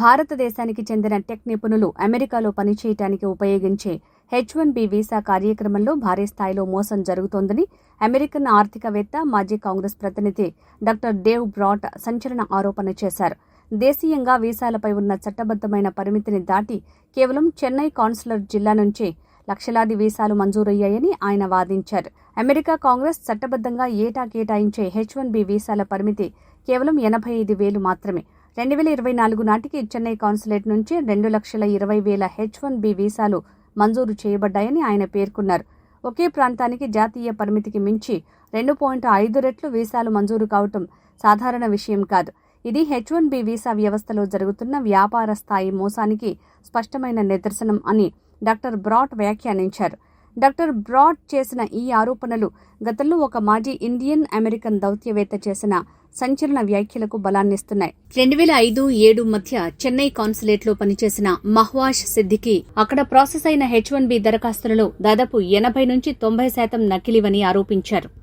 భారతదేశానికి చెందిన టెక్ నిపుణులు అమెరికాలో పనిచేయటానికి ఉపయోగించే హెచ్ వన్ బి వీసా కార్యక్రమంలో భారీ స్థాయిలో మోసం జరుగుతోందని అమెరికన్ ఆర్థికవేత్త మాజీ కాంగ్రెస్ ప్రతినిధి డాక్టర్ డేవ్ బ్రాట్ సంచలన ఆరోపణ చేశారు. దేశీయంగా వీసాలపై ఉన్న చట్టబద్దమైన పరిమితిని దాటి కేవలం చెన్నై కాన్సులర్ జిల్లా నుంచే లక్షలాది వీసాలు మంజూరయ్యాయని ఆయన వాదించారు. అమెరికా కాంగ్రెస్ చట్టబద్దంగా ఏటా కేటాయించే హెచ్ వన్ బి వీసాల పరిమితి కేవలం ఎనభై ఐదు వేలు మాత్రమే. రెండు వేల ఇరవై నాలుగు నాటికి చెన్నై కాన్సులేట్ నుంచి రెండు లక్షల ఇరవై వేల హెచ్ వన్ బి వీసాలు మంజూరు చేయబడ్డాయని ఆయన పేర్కొన్నారు. ఒకే ప్రాంతానికి జాతీయ పరిమితికి మించి రెండు పాయింట్ ఐదు రెట్లు వీసాలు మంజూరు కావటం సాధారణ విషయం కాదు. ఇది హెచ్ వన్ బి వీసా వ్యవస్థలో జరుగుతున్న వ్యాపార స్థాయి మోసానికి స్పష్టమైన నిదర్శనం అని డాక్టర్ బ్రాట్ వ్యాఖ్యానించారు. డాక్టర్ బ్రాడ్ చేసిన ఈ ఆరోపణలు గతంలో ఒక మాజీ ఇండియన్ అమెరికన్ దౌత్యవేత్త చేసిన సంచలన వ్యాఖ్యలకు బలాన్నిస్తున్నాయి. రెండు వేల ఐదు ఏడు మధ్య చెన్నై కాన్సులేట్లో పనిచేసిన మహ్వాష్ సిద్దికి అక్కడ ప్రాసెస్ అయిన హెచ్ వన్ బి దరఖాస్తులలో దాదాపు ఎనభై నుంచి తొంభై శాతం నకిలీవని ఆరోపించారు.